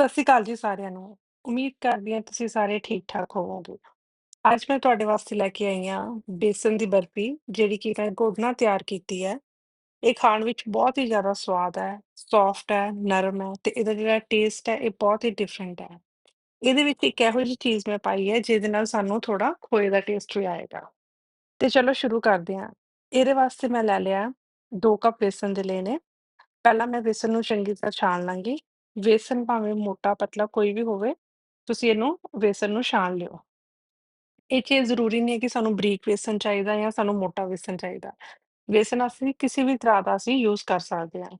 ਸਤਿ ਸ਼੍ਰੀ ਅਕਾਲ ਜੀ ਸਾਰਿਆਂ ਨੂੰ। ਉਮੀਦ ਕਰਦੀ ਹਾਂ ਤੁਸੀਂ ਸਾਰੇ ਠੀਕ-ਠਾਕ ਹੋਵੋਗੇ। ਅੱਜ ਮੈਂ ਤੁਹਾਡੇ ਵਾਸਤੇ ਲੈ ਕੇ ਆਈ ਹਾਂ ਬੇਸਣ ਦੀ ਬਰਫੀ, ਜਿਹੜੀ ਕਿ ਮੈਂ ਗੁੜ ਨਾਲ ਤਿਆਰ ਕੀਤੀ ਹੈ। ਇਹ ਖਾਣ ਵਿੱਚ ਬਹੁਤ ਹੀ ਜ਼ਿਆਦਾ ਸਵਾਦ ਹੈ, ਸੌਫਟ ਹੈ, ਨਰਮ ਹੈ ਤੇ ਇਹਦਾ ਜਿਹੜਾ ਟੇਸਟ ਹੈ ਇਹ ਬਹੁਤ ਹੀ ਡਿਫਰੈਂਟ ਹੈ। ਇਹਦੇ ਵਿੱਚ ਇੱਕ ਇਹੋ ਜਿਹੀ ਚੀਜ਼ ਮੈਂ ਪਾਈ ਹੈ ਜਿਹਦੇ ਨਾਲ ਸਾਨੂੰ ਥੋੜ੍ਹਾ ਖੋਏ ਦਾ ਟੇਸਟ ਵੀ ਆਏਗਾ। ਤੇ ਚਲੋ ਸ਼ੁਰੂ ਕਰਦੇ ਹਾਂ। ਇਹਦੇ ਵਾਸਤੇ ਮੈਂ ਲੈ ਲਿਆ 2 ਕੱਪ ਬੇਸਣ ਦੇ ਲਏ ਨੇ। ਪਹਿਲਾਂ ਮੈਂ ਬੇਸਣ ਨੂੰ ਚੰਗੀ ਤਰ੍ਹਾਂ ਛਾਣ ਲਾਂਗੀ। ਵੇਸਣ ਭਾਵੇਂ ਮੋਟਾ ਪਤਲਾ ਕੋਈ ਵੀ ਹੋਵੇ, ਤੁਸੀਂ ਇਹਨੂੰ ਵੇਸਣ ਨੂੰ ਛਾਣ ਲਿਓ। ਇਹ ਚੀਜ਼ ਜ਼ਰੂਰੀ ਨਹੀਂ ਹੈ ਕਿ ਸਾਨੂੰ ਬਰੀਕ ਵੇਸਣ ਚਾਹੀਦਾ ਜਾਂ ਸਾਨੂੰ ਮੋਟਾ ਵੇਸਣ ਚਾਹੀਦਾ। ਵੇਸਣ ਅਸੀਂ ਕਿਸੇ ਵੀ ਤਰ੍ਹਾਂ ਦਾ ਅਸੀਂ ਯੂਜ਼ ਕਰ ਸਕਦੇ ਹਾਂ।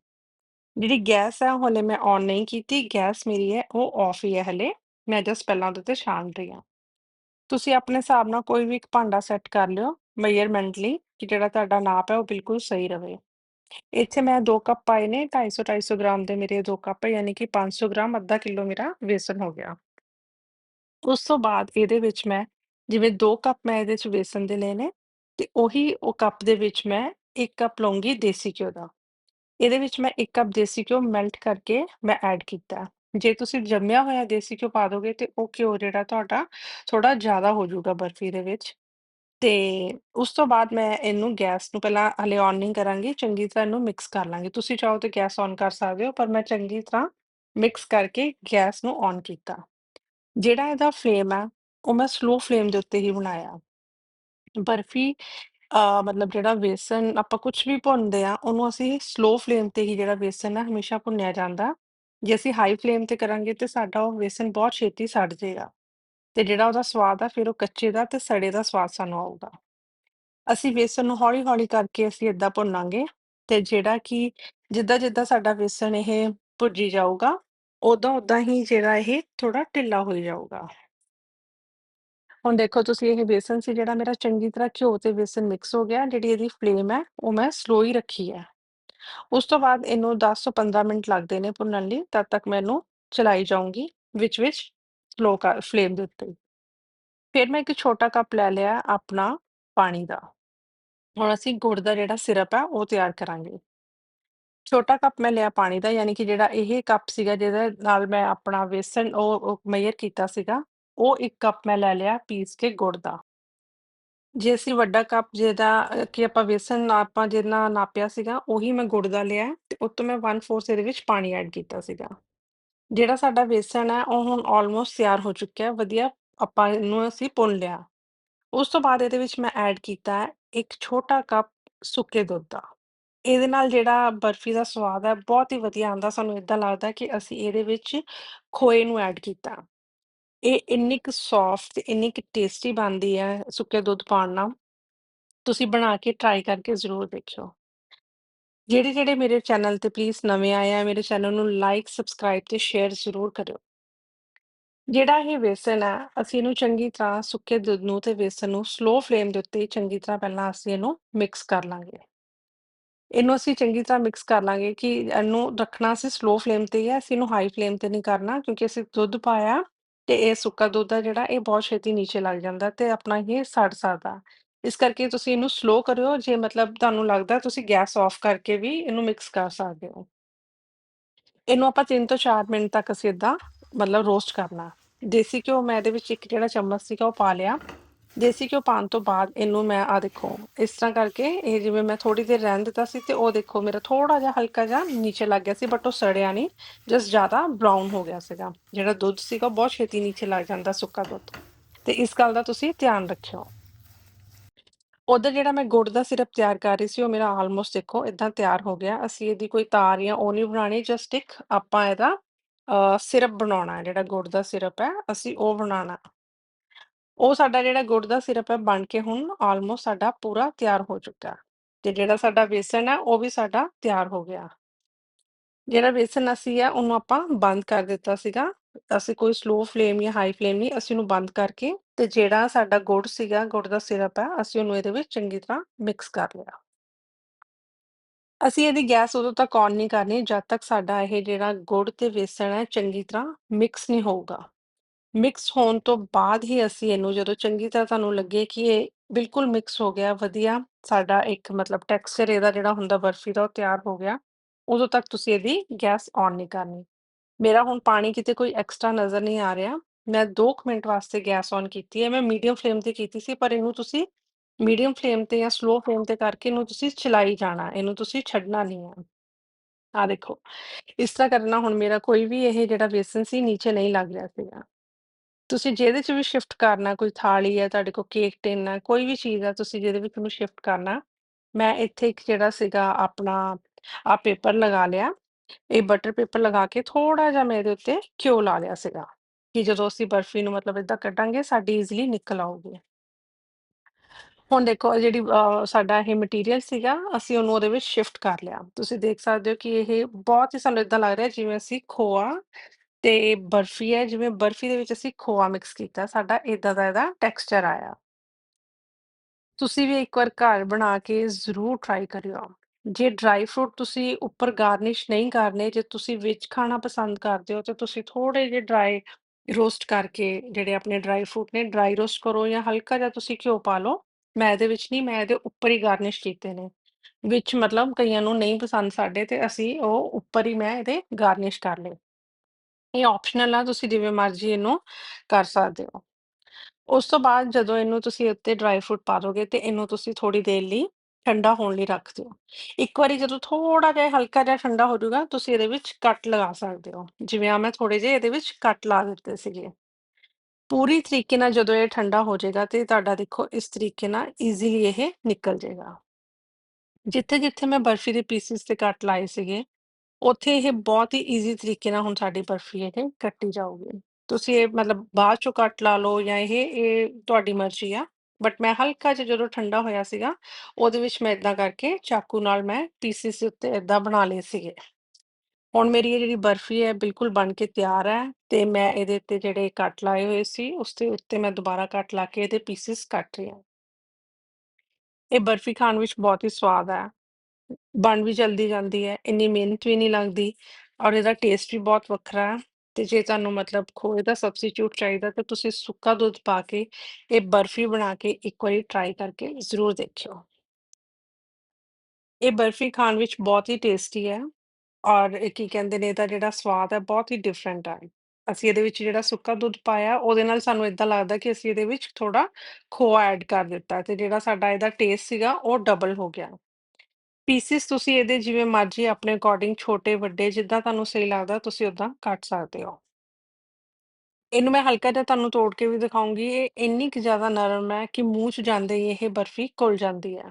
ਜਿਹੜੀ ਗੈਸ ਹੈ ਉਹ ਹਲੇ ਮੈਂ ਔਨ ਨਹੀਂ ਕੀਤੀ, ਗੈਸ ਮੇਰੀ ਹੈ ਉਹ ਔਫ ਹੀ ਹੈ ਹਲੇ। ਮੈਂ ਜਸਟ ਪਹਿਲਾਂ ਉਹਦੇ ਤੇ ਛਾਣ ਰਹੀ ਹਾਂ। ਤੁਸੀਂ ਆਪਣੇ ਹਿਸਾਬ ਨਾਲ ਕੋਈ ਵੀ ਇੱਕ ਭਾਂਡਾ ਸੈੱਟ ਕਰ ਲਿਓ ਮੇਜਰਮੈਂਟ ਲਈ ਕਿ ਜਿਹੜਾ ਤੁਹਾਡਾ ਨਾਪ ਹੈ ਉਹ ਬਿਲਕੁਲ ਸਹੀ ਰਵੇ। ਇੱਥੇ ਮੈਂ 2 ਕੱਪ ਪਾਏ ਨੇ 250-250 ਗ੍ਰਾਮ ਦੇ ਮੇਰੇ 2 ਕੱਪ ਯਾਨੀ ਕਿ 500 ਗ੍ਰਾਮ, ਅੱਧਾ ਕਿਲੋ ਮੇਰਾ ਬੇਸਣ ਹੋ ਗਿਆ। ਉਸ ਤੋਂ ਬਾਅਦ ਇਹਦੇ ਵਿੱਚ ਮੈਂ ਜਿਵੇਂ 2 ਕੱਪ ਮੈਂ ਇਹਦੇ ਚ ਬੇਸਣ ਦੇ ਲਏ ਨੇ, ਤੇ ਉਹੀ ਉਹ ਕੱਪ ਦੇ ਵਿੱਚ ਮੈਂ 1 ਕੱਪ ਲਊਂਗੀ ਦੇਸੀ ਘਿਓ ਦਾ। ਇਹਦੇ ਵਿੱਚ ਮੈਂ 1 ਕੱਪ ਦੇਸੀ ਘਿਓ ਮੈਲਟ ਕਰਕੇ ਮੈਂ ਐਡ ਕੀਤਾ। ਜੇ ਤੁਸੀਂ ਜੰਮਿਆ ਹੋਇਆ ਦੇਸੀ ਘਿਓ ਪਾ ਦੋਗੇ ਤੇ ਉਹ ਘਿਓ ਜਿਹੜਾ ਤੁਹਾਡਾ ਥੋੜਾ ਜ਼ਿਆਦਾ ਹੋਜੂਗਾ ਬਰਫੀ ਦੇ ਵਿੱਚ। ਤੇ ਉਸ ਤੋਂ ਬਾਅਦ ਮੈਂ ਇਹਨੂੰ ਗੈਸ ਨੂੰ ਪਹਿਲਾਂ ਹਲੇ ਔਨ ਨਹੀਂ ਕਰਾਂਗੀ, ਚੰਗੀ ਤਰ੍ਹਾਂ ਇਹਨੂੰ ਮਿਕਸ ਕਰ ਲਾਂਗੀ। ਤੁਸੀਂ ਚਾਹੋ ਤਾਂ ਗੈਸ ਔਨ ਕਰ ਸਕਦੇ ਹੋ ਪਰ ਮੈਂ ਚੰਗੀ ਤਰ੍ਹਾਂ ਮਿਕਸ ਕਰਕੇ ਗੈਸ ਨੂੰ ਔਨ ਕੀਤਾ। ਜਿਹੜਾ ਇਹਦਾ ਫਲੇਮ ਹੈ ਉਹ ਮੈਂ ਸਲੋ ਫਲੇਮ ਦੇ ਉੱਤੇ ਹੀ ਬਣਾਇਆ। ਬਰਫੀ ਅ, ਮਤਲਬ ਜਿਹੜਾ ਬੇਸਣ ਆਪਾਂ ਕੁਛ ਵੀ ਭੁੰਨਦੇ ਹਾਂ ਉਹਨੂੰ ਅਸੀਂ ਸਲੋ ਫਲੇਮ ਤੇ ਹੀ ਜਿਹੜਾ ਬੇਸਣ ਹੈ ਹਮੇਸ਼ਾ ਭੁੰਨਿਆ ਜਾਂਦਾ। ਜੇ ਅਸੀਂ ਹਾਈ ਫਲੇਮ ਤੇ ਕਰਾਂਗੇ ਤੇ ਸਾਡਾ ਉਹ ਬੇਸਣ ਬਹੁਤ ਛੇਤੀ ਸੜ ਜਾਏਗਾ ਤੇ ਜਿਹੜਾ ਉਹਦਾ ਸਵਾਦ ਆ ਫਿਰ ਉਹ ਕੱਚੇ ਦਾ ਤੇ ਸੜੇ ਦਾ ਸਵਾਦ ਸਾਨੂੰ ਆਊਗਾ। ਅਸੀਂ ਬੇਸਣ ਨੂੰ ਹੌਲੀ-ਹੌਲੀ ਕਰਕੇ ਅਸੀਂ ਏਦਾਂ ਭੁੰਨਾਂਗੇ ਤੇ ਜਿਹੜਾ ਕਿ ਜਿੱਦਾਂ-ਜਿੱਦਾਂ ਸਾਡਾ ਬੇਸਣ ਇਹ ਭੁੱਜੀ ਜਾਊਗਾ, ਓਦਾਂ-ਓਦਾਂ ਹੀ ਜਿਹੜਾ ਇਹ ਥੋੜਾ ਢਿੱਲਾ ਹੋਈ ਜਾਊਗਾ। ਹੁਣ ਦੇਖੋ ਤੁਸੀਂ ਇਹ ਬੇਸਣ ਸੀ ਜਿਹੜਾ ਮੇਰਾ ਚੰਗੀ ਤਰ੍ਹਾਂ ਘਿਓ ਤੇ ਬੇਸਣ ਮਿਕਸ ਹੋ ਗਿਆ। ਜਿਹੜੀ ਇਹਦੀ ਫਲੇਮ ਹੈ ਉਹ ਮੈਂ ਸਲੋ ਹੀ ਰੱਖੀ ਹੈ। ਉਸ ਤੋਂ ਬਾਅਦ ਇਹਨੂੰ 10 ਤੋਂ 15 ਮਿੰਟ ਲੱਗਦੇ ਨੇ ਭੁੰਨਣ ਲਈ ਤਦ ਤੱਕ ਮੈਂ ਇਹਨੂੰ ਚਲਾਈ ਜਾਊਂਗੀ ਵਿੱਚ-ਵਿੱਚ ਸਲੋ ਕਰ ਫਲੇਮ ਦੇ ਉੱਤੇ। ਫਿਰ ਮੈਂ ਇੱਕ ਛੋਟਾ ਕੱਪ ਲੈ ਲਿਆ ਆਪਣਾ ਪਾਣੀ ਦਾ। ਹੁਣ ਅਸੀਂ ਗੁੜ ਦਾ ਜਿਹੜਾ ਸਿਰਪ ਹੈ ਉਹ ਤਿਆਰ ਕਰਾਂਗੇ। ਛੋਟਾ ਕੱਪ ਮੈਂ ਲਿਆ ਪਾਣੀ ਦਾ ਯਾਨੀ ਕਿ ਜਿਹੜਾ ਇਹ ਕੱਪ ਸੀਗਾ ਜਿਹਦੇ ਨਾਲ ਮੈਂ ਆਪਣਾ ਵੇਸਣ ਉਹ ਉਹ ਮੇਜਰ ਕੀਤਾ ਸੀਗਾ, ਉਹ 1 ਕੱਪ ਮੈਂ ਲੈ ਲਿਆ ਪੀਸ ਕੇ ਗੁੜ ਦਾ। ਜੇ ਅਸੀਂ ਵੱਡਾ ਕੱਪ ਜਿਹਦਾ ਕਿ ਆਪਾਂ ਵੇਸਣ ਨਾਪਾਂ ਜਿੰਨਾ ਨਾਪਿਆ ਸੀਗਾ ਉਹੀ ਮੈਂ ਗੁੜ ਦਾ ਲਿਆ ਤੇ ਉੱਤੋਂ ਮੈਂ 1/4 ਇਹਦੇ ਵਿੱਚ ਪਾਣੀ ਐਡ ਕੀਤਾ ਸੀਗਾ। ਜਿਹੜਾ ਸਾਡਾ ਬੇਸਣ ਹੈ, ਉਹ ਹੁਣ ਆਲਮੋਸਟ ਤਿਆਰ ਹੋ ਚੁੱਕਿਆ ਵਧੀਆ ਆਪਾਂ ਇਹਨੂੰ ਅਸੀਂ ਭੁੰਨ ਲਿਆ। ਉਸ ਤੋਂ ਬਾਅਦ ਇਹਦੇ ਵਿੱਚ ਮੈਂ ਐਡ ਕੀਤਾ ਹੈ ਇੱਕ ਛੋਟਾ ਕੱਪ ਸੁੱਕੇ ਦੁੱਧ ਦਾ। ਇਹਦੇ ਨਾਲ ਜਿਹੜਾ ਬਰਫੀ ਦਾ ਸਵਾਦ ਹੈ, ਬਹੁਤ ਹੀ ਵਧੀਆ ਆਉਂਦਾ ਸਾਨੂੰ ਏਦਾਂ ਲੱਗਦਾ ਕਿ ਅਸੀਂ ਇਹਦੇ ਵਿੱਚ ਖੋਏ ਨੂੰ ਐਡ ਕੀਤਾ। ਇਹ ਇੰਨੀ ਕੁ ਸੌਫਟ ਤੇ ਇੰਨੀ ਕੁ ਟੇਸਟੀ ਬਣਦੀ ਹੈ ਸੁੱਕੇ ਦੁੱਧ ਪਾਉਣ ਨਾਲ। ਤੁਸੀਂ ਬਣਾ ਕੇ ਟਰਾਈ ਕਰਕੇ ਜ਼ਰੂਰ ਦੇਖਿਓ। ਜਿਹੜੇ-ਜਿਹੜੇ ਮੇਰੇ ਚੈਨਲ ਤੇ ਪਲੀਜ਼ ਨਵੇਂ ਆਏ ਆ ਮੇਰੇ ਚੈਨਲ ਨੂੰ ਲਾਈਕ, ਸਬਸਕ੍ਰਾਈਬ ਤੇ ਸ਼ੇਅਰ ਜ਼ਰੂਰ ਕਰਿਓ। ਜਿਹੜਾ ਇਹ ਬੇਸਣ ਹੈ ਅਸੀਂ ਇਹਨੂੰ ਚੰਗੀ ਤਰ੍ਹਾਂ ਸੁੱਕੇ ਦੁੱਧ ਨੂੰ ਤੇ ਬੇਸਣ ਨੂੰ ਸਲੋ ਫਲੇਮ ਦੇ ਉੱਤੇ ਚੰਗੀ ਤਰ੍ਹਾਂ ਪਹਿਲਾਂ ਅਸੀਂ ਇਹਨੂੰ ਮਿਕਸ ਕਰ ਲਾਂਗੇ। ਇਹਨੂੰ ਅਸੀਂ ਚੰਗੀ ਤਰ੍ਹਾਂ ਮਿਕਸ ਕਰ ਲਾਂਗੇ ਕਿ ਇਹਨੂੰ ਰੱਖਣਾ ਅਸੀਂ ਸਲੋ ਫਲੇਮ ਤੇ ਹੀ ਹੈ, ਅਸੀਂ ਇਹਨੂੰ ਹਾਈ ਫਲੇਮ ਤੇ ਨਹੀਂ ਕਰਨਾ ਕਿਉਂਕਿ ਅਸੀਂ ਦੁੱਧ ਪਾਇਆ ਤੇ ਇਹ ਸੁੱਕਾ ਦੁੱਧ ਆ ਜਿਹੜਾ ਇਹ ਬਹੁਤ ਛੇਤੀ ਨੀਚੇ ਲੱਗ ਜਾਂਦਾ ਤੇ ਆਪਣਾ ਇਹ ਸੜ ਸਕਦਾ। ਇਸ ਕਰਕੇ ਤੁਸੀਂ ਇਹਨੂੰ ਸਲੋ ਕਰਿਓ, ਜੇ ਮਤਲਬ ਤੁਹਾਨੂੰ ਲੱਗਦਾ ਤੁਸੀਂ ਗੈਸ ਔਫ ਕਰਕੇ ਵੀ ਇਹਨੂੰ ਮਿਕਸ ਕਰ ਸਕਦੇ ਹੋ। ਇਹਨੂੰ ਆਪਾਂ 3 ਤੋਂ 4 ਮਿੰਟ ਤੱਕ ਅਸੀਂ ਏਦਾਂ ਮਤਲਬ ਰੋਸਟ ਕਰਨਾ। ਦੇਸੀ ਘਿਓ ਮੈਂ ਇਹਦੇ ਵਿੱਚ ਇੱਕ ਜਿਹੜਾ ਚਮਚ ਸੀਗਾ ਉਹ ਪਾ ਲਿਆ। ਦੇਸੀ ਘਿਓ ਪਾਉਣ ਤੋਂ ਬਾਅਦ ਇਹਨੂੰ ਮੈਂ ਆਹ ਦੇਖੋ, ਇਸ ਤਰ੍ਹਾਂ ਕਰਕੇ ਇਹ ਜਿਵੇਂ ਮੈਂ ਥੋੜ੍ਹੀ ਦੇਰ ਰਹਿਣ ਦਿੱਤਾ ਸੀ ਤੇ ਉਹ ਦੇਖੋ ਮੇਰਾ ਥੋੜ੍ਹਾ ਜਿਹਾ ਹਲਕਾ ਜਿਹਾ ਨੀਚੇ ਲੱਗ ਗਿਆ ਸੀ ਬਟ ਉਹ ਸੜਿਆ ਨਹੀਂ ਜਸਟ ਜ਼ਿਆਦਾ ਬਰਾਊਨ ਹੋ ਗਿਆ ਸੀਗਾ। ਜਿਹੜਾ ਦੁੱਧ ਸੀਗਾ ਉਹ ਬਹੁਤ ਛੇਤੀ ਨੀਚੇ ਲੱਗ ਜਾਂਦਾ ਸੁੱਕਾ ਦੁੱਧ ਤੇ ਇਸ ਗੱਲ ਦਾ ਤੁਸੀਂ ਧਿਆਨ ਰੱਖਿਓ। ਉੱਧਰ ਜਿਹੜਾ ਮੈਂ ਗੁੜ ਦਾ ਸਿਰਪ ਤਿਆਰ ਕਰ ਰਹੀ ਸੀ, ਉਹ ਮੇਰਾ ਆਲਮੋਸਟ ਦੇਖੋ ਏਦਾਂ ਤਿਆਰ ਹੋ ਗਿਆ। ਅਸੀਂ ਇਹਦੀ ਕੋਈ ਤਾਰ ਜਾਂ ਉਹ ਨਹੀਂ ਬਣਾਉਣੀ ਜਸਟ ਇੱਕ ਆਪਾਂ ਇਹਦਾ ਸਿਰਪ ਬਣਾਉਣਾ ਹੈ, ਜਿਹੜਾ ਗੁੜ ਦਾ ਸਿਰਪ ਹੈ, ਅਸੀਂ ਉਹ ਬਣਾਉਣਾ। ਉਹ ਸਾਡਾ ਜਿਹੜਾ ਗੁੜ ਦਾ ਸਿਰਪ ਹੈ, ਬਣ ਕੇ ਹੁਣ ਆਲਮੋਸਟ ਸਾਡਾ ਪੂਰਾ ਤਿਆਰ ਹੋ ਚੁੱਕਾ। ਤੇ ਜਿਹੜਾ ਸਾਡਾ ਬੇਸਣ ਹੈ, ਉਹ ਵੀ ਸਾਡਾ ਤਿਆਰ ਹੋ ਗਿਆ। ਜਿਹੜਾ ਬੇਸਣ ਅਸੀਂ ਹੈ, ਉਹਨੂੰ ਆਪਾਂ ਬੰਦ ਕਰ ਦਿੱਤਾ ਸੀਗਾ। ਅਸੀਂ ਕੋਈ ਸਲੋ ਫਲੇਮ ਜਾਂ ਹਾਈ ਫਲੇਮ ਨਹੀਂ, ਅਸੀਂ ਉਹਨੂੰ ਬੰਦ ਕਰਕੇ ਤੇ ਜਿਹੜਾ ਸਾਡਾ ਗੁੜ ਸੀਗਾ, ਗੁੜ ਦਾ ਸਿਰਪ ਹੈ ਅਸੀਂ ਉਹਨੂੰ ਇਹਦੇ ਵਿੱਚ ਚੰਗੀ ਤਰ੍ਹਾਂ ਮਿਕਸ ਕਰ ਲਿਆ। ਅਸੀਂ ਇਹਦੀ ਗੈਸ ਉਦੋਂ ਤੱਕ ਔਨ ਨਹੀਂ ਕਰਨੀ, ਜਦ ਤੱਕ ਸਾਡਾ ਇਹ ਜਿਹੜਾ ਗੁੜ ਤੇ ਵੇਸਣ ਹੈ, ਚੰਗੀ ਤਰ੍ਹਾਂ ਮਿਕਸ ਨਹੀਂ ਹੋਊਗਾ। ਮਿਕਸ ਹੋਣ ਤੋਂ ਬਾਅਦ ਹੀ ਅਸੀਂ ਇਹਨੂੰ ਜਦੋਂ ਚੰਗੀ ਤਰ੍ਹਾਂ ਤੁਹਾਨੂੰ ਲੱਗੇ ਕਿ ਇਹ ਬਿਲਕੁਲ ਮਿਕਸ ਹੋ ਗਿਆ, ਵਧੀਆ ਸਾਡਾ ਇੱਕ ਮਤਲਬ ਟੈਕਸਚਰ ਇਹਦਾ ਜਿਹੜਾ ਹੁੰਦਾ ਬਰਫੀ ਦਾ ਉਹ ਤਿਆਰ ਹੋ ਗਿਆ। ਉਦੋਂ ਤੱਕ ਤੁਸੀਂ ਇਹਦੀ ਗੈਸ ਔਨ ਨਹੀਂ ਕਰਨੀ। ਮੇਰਾ ਹੁਣ ਪਾਣੀ ਕਿਤੇ ਕੋਈ ਐਕਸਟਰਾ ਨਜ਼ਰ ਨਹੀਂ ਆ ਰਿਹਾ। ਮੈਂ 2 ਕੁ ਮਿੰਟ ਵਾਸਤੇ ਗੈਸ ਔਨ ਕੀਤੀ ਹੈ। ਮੈਂ ਮੀਡੀਅਮ ਫਲੇਮ ਤੇ ਕੀਤੀ ਸੀ ਪਰ ਇਹਨੂੰ ਤੁਸੀਂ ਮੀਡੀਅਮ ਫਲੇਮ ਤੇ ਜਾਂ ਸਲੋ ਫਲੇਮ ਤੇ ਕਰਕੇ ਇਹਨੂੰ ਤੁਸੀਂ ਚਲਾਈ ਜਾਣਾ, ਇਹਨੂੰ ਤੁਸੀਂ ਛੱਡਣਾ ਨਹੀਂ ਹੈ। ਆਹ ਦੇਖੋ, ਇਸ ਤਰ੍ਹਾਂ ਕਰਨਾ ਹੁਣ ਮੇਰਾ ਕੋਈ ਵੀ ਇਹ ਜਿਹੜਾ ਬੇਸਨ ਸੀ ਨੀਚੇ ਨਹੀਂ ਲੱਗ ਰਿਹਾ ਸੀਗਾ। ਤੁਸੀਂ ਜਿਹਦੇ 'ਚ ਵੀ ਸ਼ਿਫਟ ਕਰਨਾ, ਕੋਈ ਥਾਲੀ ਹੈ, ਤੁਹਾਡੇ ਕੋਲ ਕੇਕ ਟਿਨ ਹੈ, ਕੋਈ ਵੀ ਚੀਜ਼ ਆ ਤੁਸੀਂ ਜਿਹਦੇ ਵਿੱਚ ਉਹਨੂੰ ਸ਼ਿਫਟ ਕਰਨਾ। ਮੈਂ ਇੱਥੇ ਇੱਕ ਜਿਹੜਾ ਸੀਗਾ ਆਪਣਾ ਆਹ ਪੇਪਰ ਲਗਾ ਲਿਆ। ਇਹ ਬਟਰ ਪੇਪਰ ਲਗਾ ਕੇ ਥੋੜਾ ਜਿਹਾ ਮੈਂ ਇਹਦੇ ਉੱਤੇ ਘਿਓ ਲਾ ਲਿਆ ਸੀਗਾ, ਕਿ ਜਦੋਂ ਅਸੀਂ ਬਰਫੀ ਨੂੰ ਮਤਲਬ ਏਦਾਂ ਕੱਢਾਂਗੇ ਸਾਡੀ ਈਜ਼ੀਲੀ ਨਿਕਲ ਆਊਗੀ। ਹੁਣ ਦੇਖੋ ਇਹ ਜਿਹੜੀ ਅ, ਸਾਡਾ ਇਹ ਮਟੀਰੀਅਲ ਸੀਗਾ ਅਸੀਂ ਉਹਨੂੰ ਉਹਦੇ ਵਿੱਚ ਸ਼ਿਫਟ ਕਰ ਲਿਆ। ਤੁਸੀਂ ਦੇਖ ਸਕਦੇ ਹੋ ਕਿ ਇਹ ਬਹੁਤ ਹੀ ਸਾਨੂੰ ਏਦਾਂ ਲੱਗ ਰਿਹਾ ਜਿਵੇਂ ਅਸੀਂ ਖੋਆ ਤੇ ਬਰਫੀ ਹੈ ਜਿਵੇਂ ਬਰਫੀ ਦੇ ਵਿੱਚ ਅਸੀਂ ਖੋਆ ਮਿਕਸ ਕੀਤਾ ਸਾਡਾ ਏਦਾਂ ਦਾ ਇਹਦਾ ਟੈਕਸਚਰ ਆਇਆ। ਤੁਸੀਂ ਵੀ ਇੱਕ ਵਾਰ ਘਰ ਬਣਾ ਕੇ ਜ਼ਰੂਰ ਟਰਾਈ ਕਰਿਓ। ਜੇ ਡਰਾਈ ਫਰੂਟ ਤੁਸੀਂ ਉੱਪਰ ਗਾਰਨਿਸ਼ ਨਹੀਂ ਕਰਨੇ, ਜੇ ਤੁਸੀਂ ਵਿੱਚ ਖਾਣਾ ਪਸੰਦ ਕਰਦੇ ਹੋ ਤਾਂ ਤੁਸੀਂ ਥੋੜ੍ਹੇ ਜਿਹੇ ਡਰਾਈ ਰੋਸਟ ਕਰਕੇ ਜਿਹੜੇ ਆਪਣੇ ਡਰਾਈ ਫਰੂਟ ਨੇ ਡਰਾਈ ਰੋਸਟ ਕਰੋ ਜਾਂ ਹਲਕਾ ਜਿਹਾ ਤੁਸੀਂ ਘਿਓ ਪਾ ਲਓ। ਮੈਂ ਇਹਦੇ ਵਿੱਚ ਨਹੀਂ, ਮੈਂ ਇਹਦੇ ਉੱਪਰ ਹੀ ਗਾਰਨਿਸ਼ ਕੀਤੇ ਨੇ। ਵਿੱਚ ਮਤਲਬ ਕਈਆਂ ਨੂੰ ਨਹੀਂ ਪਸੰਦ ਸਾਡੇ ਤੇ ਅਸੀਂ ਉਹ ਉੱਪਰ ਹੀ ਮੈਂ ਇਹਦੇ ਗਾਰਨਿਸ਼ ਕਰ ਲਏ। ਇਹ ਆਪਸ਼ਨਲ ਆ ਤੁਸੀਂ ਜਿਵੇਂ ਮਰਜ਼ੀ ਇਹਨੂੰ ਕਰ ਸਕਦੇ ਹੋ। ਉਸ ਤੋਂ ਬਾਅਦ ਜਦੋਂ ਇਹਨੂੰ ਤੁਸੀਂ ਉੱਤੇ ਡਰਾਈ ਫਰੂਟ ਪਾ ਦੋਗੇ ਤੇ ਇਹਨੂੰ ਤੁਸੀਂ ਥੋੜ੍ਹੀ ਦੇਰ ਲਈ ਠੰਡਾ ਹੋਣ ਲਈ ਰੱਖ ਦਿਓ। ਇੱਕ ਵਾਰੀ ਜਦੋਂ ਥੋੜ੍ਹਾ ਜਿਹਾ ਹਲਕਾ ਜਿਹਾ ਠੰਡਾ ਹੋ ਜਾਊਗਾ ਤੁਸੀਂ ਇਹਦੇ ਵਿੱਚ ਕੱਟ ਲਗਾ ਸਕਦੇ ਹੋ। ਜਿਵੇਂ ਆ ਮੈਂ ਥੋੜ੍ਹੇ ਜਿਹੇ ਇਹਦੇ ਵਿੱਚ ਕੱਟ ਲਾ ਦਿੱਤੇ ਸੀਗੇ। ਪੂਰੀ ਤਰੀਕੇ ਨਾਲ ਜਦੋਂ ਇਹ ਠੰਡਾ ਹੋ ਜਾਏਗਾ ਤੇ ਤੁਹਾਡਾ ਦੇਖੋ ਇਸ ਤਰੀਕੇ ਨਾਲ ਈਜ਼ੀਲੀ ਇਹ ਨਿਕਲ ਜਾਏਗਾ। ਜਿੱਥੇ-ਜਿੱਥੇ ਮੈਂ ਬਰਫੀ ਦੇ ਪੀਸਿਸ ਤੇ ਕੱਟ ਲਾਏ ਸੀਗੇ, ਉੱਥੇ ਇਹ ਬਹੁਤ ਹੀ ਈਜ਼ੀ ਤਰੀਕੇ ਨਾਲ ਹੁਣ ਸਾਡੀ ਬਰਫੀ ਇਹ ਕੱਟੀ ਜਾਊਗੀ। ਤੁਸੀਂ ਇਹ ਮਤਲਬ ਬਾਅਦ ਚੋਂ ਕੱਟ ਲਾ ਲਓ ਜਾਂ ਇਹ ਇਹ ਤੁਹਾਡੀ ਮਰਜ਼ੀ ਆ। ਬਟ ਮੈਂ ਹਲਕਾ ਜਿਹਾ ਜਦੋਂ ਠੰਡਾ ਹੋਇਆ ਸੀਗਾ, ਉਹਦੇ ਵਿੱਚ ਮੈਂ ਏਦਾਂ ਕਰਕੇ ਚਾਕੂ ਨਾਲ ਮੈਂ ਪੀਸਿਸ ਦੇ ਉੱਤੇ ਏਦਾਂ ਬਣਾ ਲਏ ਸੀਗੇ। ਹੁਣ ਮੇਰੀ ਇਹ ਜਿਹੜੀ ਬਰਫੀ ਹੈ ਬਿਲਕੁਲ ਬਣ ਕੇ ਤਿਆਰ ਹੈ ਤੇ ਮੈਂ ਇਹਦੇ ਉੱਤੇ ਜਿਹੜੇ ਕੱਟ ਲਾਏ ਹੋਏ ਸੀ, ਉਸ ਦੇ ਉੱਤੇ ਮੈਂ ਦੁਬਾਰਾ ਕੱਟ ਲਾ ਕੇ ਇਹਦੇ ਪੀਸਿਸ ਕੱਟ ਰਹੀ ਹਾਂ। ਇਹ ਬਰਫੀ ਖਾਣ ਵਿੱਚ ਬਹੁਤ ਹੀ ਸਵਾਦ ਹੈ। ਬਣ ਵੀ ਜਲਦੀ ਜਾਂਦੀ ਹੈ, ਇੰਨੀ ਮਿਹਨਤ ਵੀ ਨਹੀਂ ਲੱਗਦੀ ਔਰ ਇਹਦਾ ਟੇਸਟ ਵੀ ਬਹੁਤ ਵੱਖਰਾ ਹੈ ਤੇ ਜੇ ਤੁਹਾਨੂੰ ਮਤਲਬ ਖੋਏ ਦਾ ਸਬਸਟੀਟਿਊਟ ਚਾਹੀਦਾ ਤਾਂ ਤੁਸੀਂ ਸੁੱਕਾ ਦੁੱਧ ਪਾ ਕੇ ਇਹ ਬਰਫੀ ਬਣਾ ਕੇ ਇੱਕ ਵਾਰੀ ਟਰਾਈ ਕਰਕੇ ਜ਼ਰੂਰ ਦੇਖਿਓ। ਇਹ ਬਰਫੀ ਖਾਣ ਵਿੱਚ ਬਹੁਤ ਹੀ ਟੇਸਟੀ ਹੈ ਔਰ ਇਹ ਕੀ ਕਹਿੰਦੇ ਨੇ ਇਹਦਾ ਜਿਹੜਾ ਸਵਾਦ ਹੈ ਬਹੁਤ ਹੀ ਡਿਫਰੈਂਟ ਹੈ। ਅਸੀਂ ਇਹਦੇ ਵਿੱਚ ਜਿਹੜਾ ਸੁੱਕਾ ਦੁੱਧ ਪਾਇਆ ਉਹਦੇ ਨਾਲ ਸਾਨੂੰ ਏਦਾਂ ਲੱਗਦਾ ਕਿ ਅਸੀਂ ਇਹਦੇ ਵਿੱਚ ਥੋੜ੍ਹਾ ਖੋਆ ਐਡ ਕਰ ਦਿੱਤਾ ਤੇ ਜਿਹੜਾ ਸਾਡਾ ਇਹਦਾ ਟੇਸਟ ਸੀਗਾ ਉਹ ਡਬਲ ਹੋ ਗਿਆ। ਪੀਸਿਸ ਤੁਸੀਂ ਇਹਦੇ ਜਿਵੇਂ ਮਰਜ਼ੀ ਆਪਣੇ ਅਕੋਰਡਿੰਗ ਛੋਟੇ-ਵੱਡੇ ਜਿੱਦਾਂ ਤੁਹਾਨੂੰ ਸਹੀ ਲੱਗਦਾ ਤੁਸੀਂ ਓਦਾਂ ਕੱਟ ਸਕਦੇ ਹੋ। ਇਹਨੂੰ ਮੈਂ ਹਲਕਾ ਜਿਹਾ ਤੁਹਾਨੂੰ ਤੋੜ ਕੇ ਵੀ ਦਿਖਾਊਂਗੀ, ਇਹ ਇੰਨੀ ਕੁ ਜ਼ਿਆਦਾ ਨਰਮ ਹੈ ਕਿ ਮੂੰਹ 'ਚ ਜਾਂਦੇ ਹੀ ਇਹ ਬਰਫੀ ਘੁਲ ਜਾਂਦੀ ਹੈ।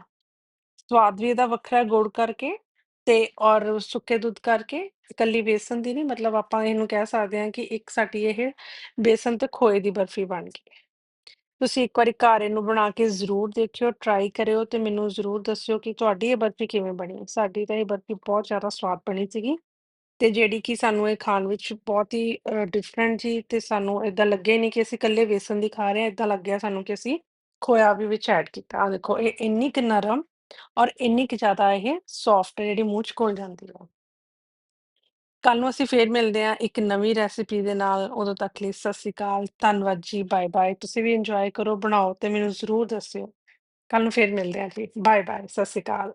ਸਵਾਦ ਵੀ ਇਹਦਾ ਵੱਖਰਾ ਗੁੜ ਕਰਕੇ ਤੇ ਔਰ ਸੁੱਕੇ ਦੁੱਧ ਕਰਕੇ, ਇਕੱਲੀ ਬੇਸਨ ਦੀ ਨਹੀਂ ਮਤਲਬ ਆਪਾਂ ਇਹਨੂੰ ਕਹਿ ਸਕਦੇ ਹਾਂ ਕਿ ਇੱਕ ਸਾਡੀ ਇਹ ਬੇਸਨ ਤੇ ਖੋਏ ਦੀ ਬਰਫੀ ਬਣ ਗਈ। ਤੁਸੀਂ ਇੱਕ ਵਾਰੀ ਘਰ ਇਹਨੂੰ ਬਣਾ ਕੇ ਜ਼ਰੂਰ ਦੇਖਿਓ, ਟਰਾਈ ਕਰਿਓ ਤੇ ਮੈਨੂੰ ਜ਼ਰੂਰ ਦੱਸਿਓ ਕਿ ਤੁਹਾਡੀ ਇਹ ਬਰਫੀ ਕਿਵੇਂ ਬਣੀ। ਸਾਡੀ ਤਾਂ ਇਹ ਬਰਫੀ ਬਹੁਤ ਜ਼ਿਆਦਾ ਸਵਾਦ ਬਣੀ ਸੀਗੀ ਤੇ ਜਿਹੜੀ ਕਿ ਸਾਨੂੰ ਇਹ ਖਾਣ ਵਿੱਚ ਬਹੁਤ ਹੀ ਅ, ਡਿਫਰੈਂਟ ਜੀ ਤੇ ਸਾਨੂੰ ਏਦਾਂ ਲੱਗਿਆ ਹੀ ਨਹੀਂ ਕਿ ਅਸੀਂ ਇਕੱਲੇ ਬੇਸਨ ਦੀ ਖਾ ਰਹੇ ਹਾਂ, ਏਦਾਂ ਲੱਗਿਆ ਸਾਨੂੰ ਕਿ ਅਸੀਂ ਖੋਇਆ ਵੀ ਵਿੱਚ ਐਡ ਕੀਤਾ। ਆਹ ਦੇਖੋ ਇਹ ਇੰਨੀ ਕੁ ਨਰਮ ਔਰ ਇੰਨੀ ਕੁ ਜ਼ਿਆਦਾ ਇਹ ਸੌਫਟ ਜਿਹੜੀ ਮੂੰਹ 'ਚ ਘੁਲ ਜਾਂਦੀ ਹੈ। ਕੱਲ ਨੂੰ ਅਸੀਂ ਫੇਰ ਮਿਲਦੇ ਹਾਂ ਇੱਕ ਨਵੀਂ ਰੈਸਿਪੀ ਦੇ ਨਾਲ, ਉਦੋਂ ਤੱਕ ਲਈ ਸਤਿ ਸ਼੍ਰੀ ਅਕਾਲ, ਧੰਨਵਾਦ ਜੀ, ਬਾਏ-ਬਾਏ। ਤੁਸੀਂ ਵੀ ਇੰਜੋਏ ਕਰੋ, ਬਣਾਓ ਤੇ ਮੈਨੂੰ ਜ਼ਰੂਰ ਦੱਸਿਓ। ਕੱਲ ਨੂੰ ਫੇਰ ਮਿਲਦੇ ਹਾਂ ਜੀ, ਬਾਏ-ਬਾਏ, ਸਤਿ ਸ਼੍ਰੀ ਅਕਾਲ।